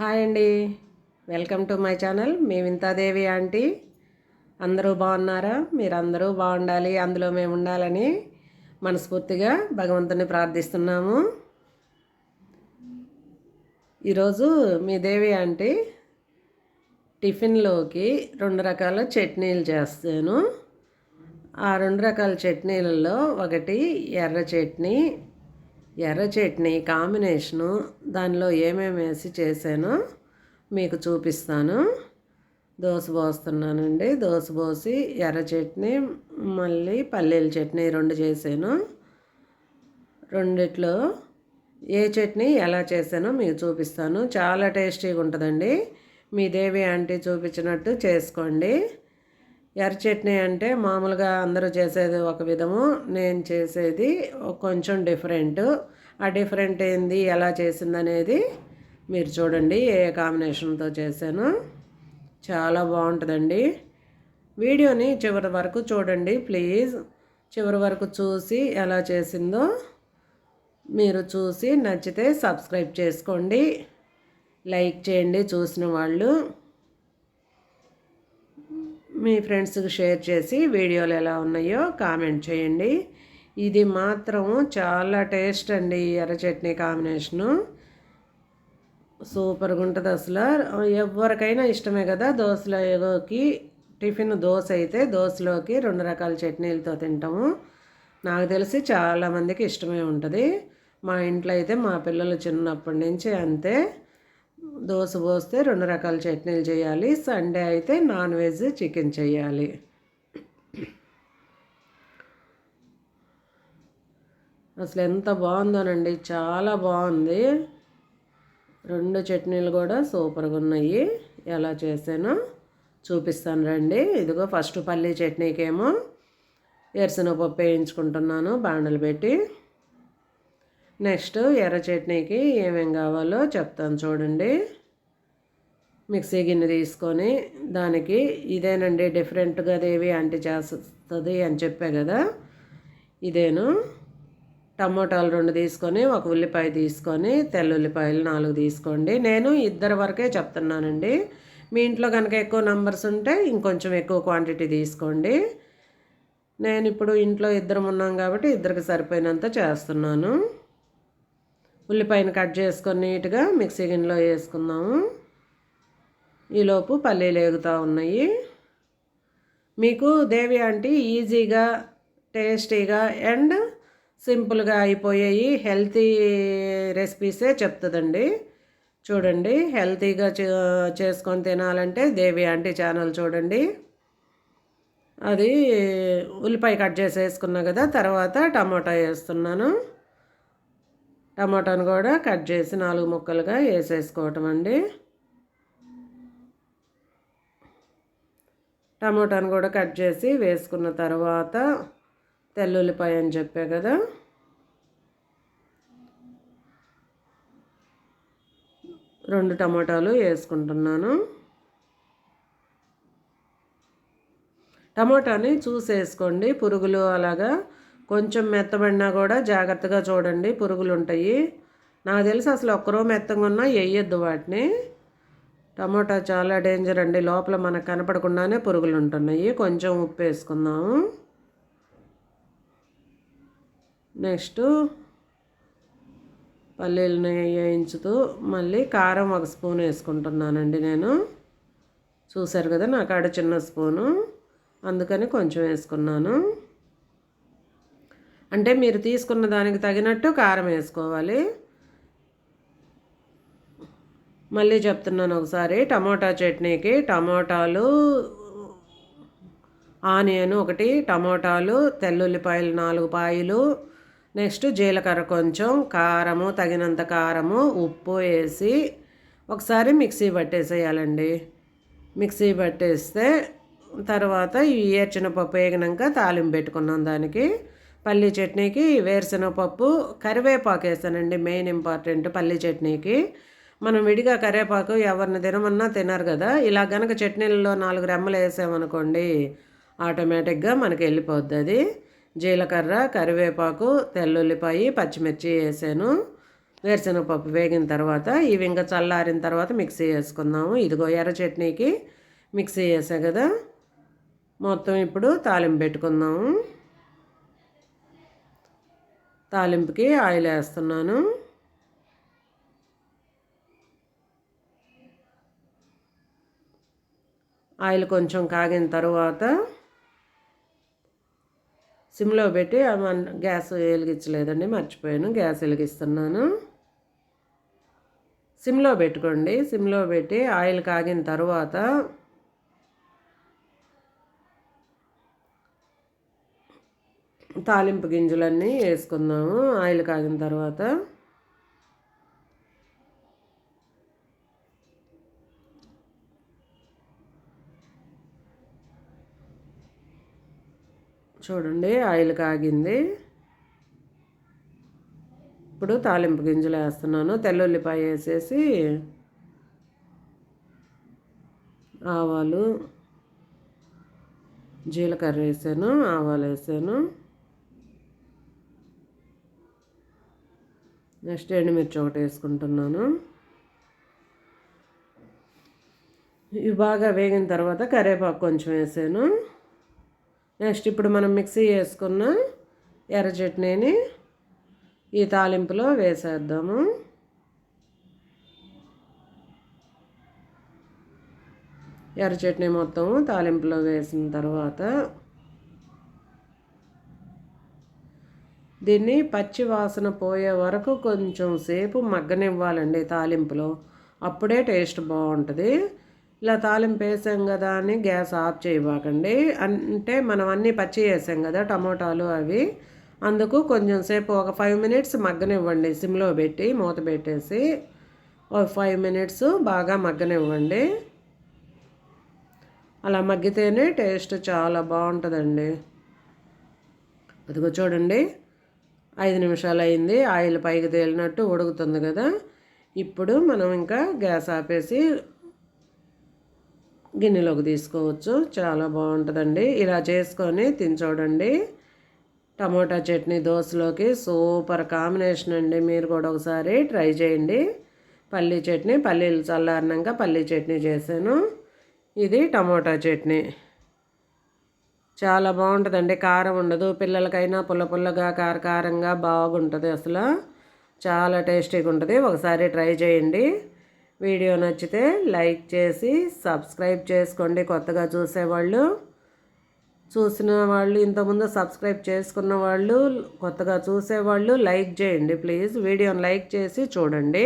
Hi అండి. Welcome to my channel. Me Vintadevi aunty. అందరూ బాగున్నారా? మీరు అందరూ బాగుండాలి. అందులో మేము ఉండాలని మనస్ఫూర్తిగా భగవంతుని ప్రార్థిస్తున్నాము. ఈరోజు మీ దేవి ఆంటీ టిఫిన్లోకి రెండు రకాల చట్నీలు చేస్తాను. ఆ రెండు రకాల చట్నీలలో ఒకటి ఎర్ర చట్నీ ఎర్ర చట్నీ కాంబినేషను దానిలో ఏమేమి వేసి చేశానో మీకు చూపిస్తాను. దోశ పోస్తున్నానండి. దోశ పోసి ఎర్ర చట్నీ మళ్ళీ పల్లీల చట్నీ రెండు చేశాను. రెండిట్లో ఏ చట్నీ ఎలా చేశానో మీకు చూపిస్తాను. చాలా టేస్టీగా ఉంటుందండి. మీ దేవి ఆంటీ చూపించినట్టు చేసుకోండి. ఎర్ర చట్నీ అంటే మామూలుగా అందరూ చేసేది ఒక విధము నేను చేసేది కొంచెం డిఫరెంట్. ఆ డిఫరెంట్ ఏంది ఎలా చేసిందనేది మీరు చూడండి ఏ కాంబినేషన్తో చేశాను. చాలా బాగుంటుందండి. వీడియోని చివరి వరకు చూడండి ప్లీజ్. చివరి వరకు చూసి ఎలా చేసిందో మీరు చూసి నచ్చితే సబ్స్క్రైబ్ చేసుకోండి లైక్ చేయండి చూసిన వాళ్ళు. మీ ఫ్రెండ్స్కి షేర్ చేసి వీడియోలు ఎలా ఉన్నాయో కామెంట్ చేయండి. ఇది మాత్రం చాలా టేస్ట్ అండి ఎర్ర చట్నీ కాంబినేషను. సూపర్గా ఉంటుంది అసలు. ఎవరికైనా ఇష్టమే కదా దోశలోకి టిఫిన్ దోశ అయితే దోశలోకి రెండు రకాల చట్నీలతో తింటాము. నాకు తెలిసి చాలామందికి ఇష్టమే ఉంటుంది. మా ఇంట్లో అయితే మా పిల్లలు చిన్నప్పటి నుంచి అంతే. దోశ పోస్తే రెండు రకాల చట్నీలు చేయాలి. సండే అయితే నాన్ వెజ్ చికెన్ చేయాలి. అసలు ఎంత బాగుందోనండి. చాలా బాగుంది. రెండు చట్నీలు కూడా సూపర్గా ఉన్నాయి. ఎలా చేసానో చూపిస్తాను రండి. ఇదిగో ఫస్ట్ పల్లీ చట్నీకేమో ఎరసనపప్పు వేయించుకుంటున్నాను బాండలు పెట్టి. నెక్స్ట్ ఎర్ర చట్నీకి ఏమేం కావాలో చెప్తాను చూడండి. మిక్సీ గిన్నె తీసుకొని దానికి ఇదేనండి డిఫరెంట్గా దేవి అంటి చేస్తుంది అని చెప్పే కదా. ఇదేను. టమోటాలు రెండు తీసుకొని ఒక ఉల్లిపాయ తీసుకొని తెల్ల ఉల్లిపాయలు నాలుగు తీసుకోండి. నేను ఇద్దరు వరకే చెప్తున్నానండి. మీ ఇంట్లో కనుక ఎక్కువ నంబర్స్ ఉంటే ఇంకొంచెం ఎక్కువ క్వాంటిటీ తీసుకోండి. నేను ఇప్పుడు ఇంట్లో ఇద్దరం ఉన్నాం కాబట్టి ఇద్దరికి సరిపోయినంత చేస్తున్నాను. ఉల్లిపాయను కట్ చేసుకొని నీట్గా మిక్సీ గిన్నెలో వేసుకుందాము. ఈలోపు పల్లీలు ఎగుతూ ఉన్నాయి. మీకు దేవి ఆంటీ ఈజీగా టేస్టీగా అండ్ సింపుల్గా అయిపోయాయి. హెల్తీ రెసిపీసే చెప్తుందండి. చూడండి హెల్తీగా చేసుకొని తినాలంటే దేవి ఆంటీ ఛానల్ చూడండి. అది ఉల్లిపాయ కట్ చేసి వేసుకున్నా కదా తర్వాత టమాటా వేస్తున్నాను. టమాటాను కూడా కట్ చేసి నాలుగు ముక్కలుగా వేసేసుకోవటం అండి. టమాటాను కూడా కట్ చేసి వేసుకున్న తర్వాత తెల్లుల్లిపాయ అని చెప్పే కదా. రెండు టమాటాలు వేసుకుంటున్నాను. టమాటాని చూసి వేసుకోండి పురుగులు అలాగా. కొంచెం మెత్తబడినా కూడా జాగ్రత్తగా చూడండి పురుగులు ఉంటాయి. నాకు తెలిసి అసలు ఒక్కరో మెత్తగా ఉన్నా వేయొద్దు వాటిని. టమాటా చాలా డేంజర్ అండి. లోపల మనకు కనపడకుండానే పురుగులు ఉంటున్నాయి. కొంచెం ఉప్పు వేసుకుందాము. నెక్స్ట్ పల్లీలని వేయించుతూ మళ్ళీ కారం ఒక స్పూన్ వేసుకుంటున్నానండి నేను. చూశారు కదా నా కాడ చిన్న స్పూను. అందుకని కొంచెం వేసుకున్నాను. అంటే మీరు తీసుకున్న దానికి తగినట్టు కారం వేసుకోవాలి. మళ్ళీ చెప్తున్నాను ఒకసారి టమోటా చట్నీకి టమోటాలు ఆనియన్ ఒకటి టమోటాలు తెల్లుల్లిపాయలు నాలుగు పాయలు నెక్స్ట్ జీలకర్ర కొంచెం కారము తగినంత కారము ఉప్పు వేసి ఒకసారి మిక్సీ పట్టేసేయాలండి. మిక్సీ పట్టేస్తే తర్వాత ఈ ఏర్చిన పప్పు వేగినాక తాలింపు పెట్టుకున్నాం దానికి. పల్లీ చట్నీకి వేరుశనగపప్పు కరివేపాకు వేస్తానండి మెయిన్ ఇంపార్టెంట్ పల్లీ చట్నీకి. మనం విడిగా కరివేపాకు ఎవరిని తినమన్నా తినరు కదా. ఇలా గనక చట్నీలలో నాలుగు రెమ్మలు వేసామనుకోండి ఆటోమేటిక్గా మనకి వెళ్ళిపోద్ది అది జీలకర్ర కరివేపాకు తెల్లుల్లిపాయి పచ్చిమిర్చి వేసాను. వేరుశనగపప్పు వేగిన తర్వాత ఇవి ఇంకా చల్లారిన తర్వాత మిక్సీ వేసుకుందాము. ఇదిగో ఎర్ర చట్నీకి మిక్సీ వేసా కదా. మొత్తం ఇప్పుడు తాలింపు పెట్టుకుందాము. తాలింపుకి ఆయిల్ వేస్తున్నాను. ఆయిల్ కొంచెం కాగిన తర్వాత సిమ్లో పెట్టి గ్యాస్ వెలిగించలేదండి మర్చిపోయాను. గ్యాస్ వెలిగిస్తున్నాను. సిమ్లో పెట్టుకోండి. సిమ్లో పెట్టి ఆయిల్ కాగిన తర్వాత తాలింపు గింజలన్నీ వేసుకుందాము. ఆయిల్ కాగిన తర్వాత చూడండి ఆయిల్ కాగింది. ఇప్పుడు తాలింపు గింజలు వేస్తున్నాను. తెల్లుల్లిపాయ వేసేసి ఆవాలు జీలకర్ర వేసాను ఆవాలు వేసాను. నెక్స్ట్ ఎండుమిర్చి ఒకటి వేసుకుంటున్నాను. ఇవి బాగా వేగిన తర్వాత కరివేపాకు కొంచెం వేసాను. నెక్స్ట్ ఇప్పుడు మనం మిక్సీ వేసుకున్న ఎర్ర చట్నీని ఈ తాలింపులో వేసేద్దాము. ఎర్ర చట్నీ మొత్తం తాలింపులో వేసిన తర్వాత దీన్ని పచ్చి వాసన పోయే వరకు కొంచెం సేపు మగ్గనివ్వాలండి తాలింపులో. అప్పుడే టేస్ట్ బాగుంటుంది. ఇలా తాలింపు వేసాం కదా అని గ్యాస్ ఆఫ్ చేయబాకండి. అంటే మనం అన్నీ పచ్చి వేసాం కదా టమోటాలు అవి. అందుకు కొంచెం సేపు ఒక ఫైవ్ మినిట్స్ మగ్గనివ్వండి. సిమ్లో పెట్టి మూత పెట్టేసి ఒక ఫైవ్ మినిట్స్ బాగా మగ్గనివ్వండి. అలా మగ్గితేనే టేస్ట్ చాలా బాగుంటుందండి. అదిగో చూడండి. ఐదు నిమిషాలు అయింది. ఆయిల్ పైకి తేలినట్టు ఉడుకుతుంది కదా. ఇప్పుడు మనం ఇంకా గ్యాస్ ఆపేసి గిన్నెలోకి తీసుకోవచ్చు. చాలా బాగుంటుందండి. ఇలా చేసుకొని తిని చూడండి. టమోటా చట్నీ దోశలోకి సూపర్ కాంబినేషన్ అండి. మీరు కూడా ఒకసారి ట్రై చేయండి. పల్లీ చట్నీ పల్లీలు చల్లారినాక పల్లీ చట్నీ చేశాను. ఇది టమోటా చట్నీ. చాలా బాగుంటుందండి. కారం ఉండదు. పిల్లలకైనా పుల్ల పుల్లగా కారకారంగా బాగుంటుంది అసలు. చాలా టేస్టీగా ఉంటుంది ఒకసారి ట్రై చేయండి. వీడియో నచ్చితే లైక్ చేసి సబ్స్క్రైబ్ చేసుకోండి కొత్తగా చూసేవాళ్ళు. చూసిన వాళ్ళు ఇంతకుముందు సబ్స్క్రైబ్ చేసుకున్న వాళ్ళు కొత్తగా చూసేవాళ్ళు లైక్ చేయండి ప్లీజ్. వీడియోని లైక్ చేసి చూడండి.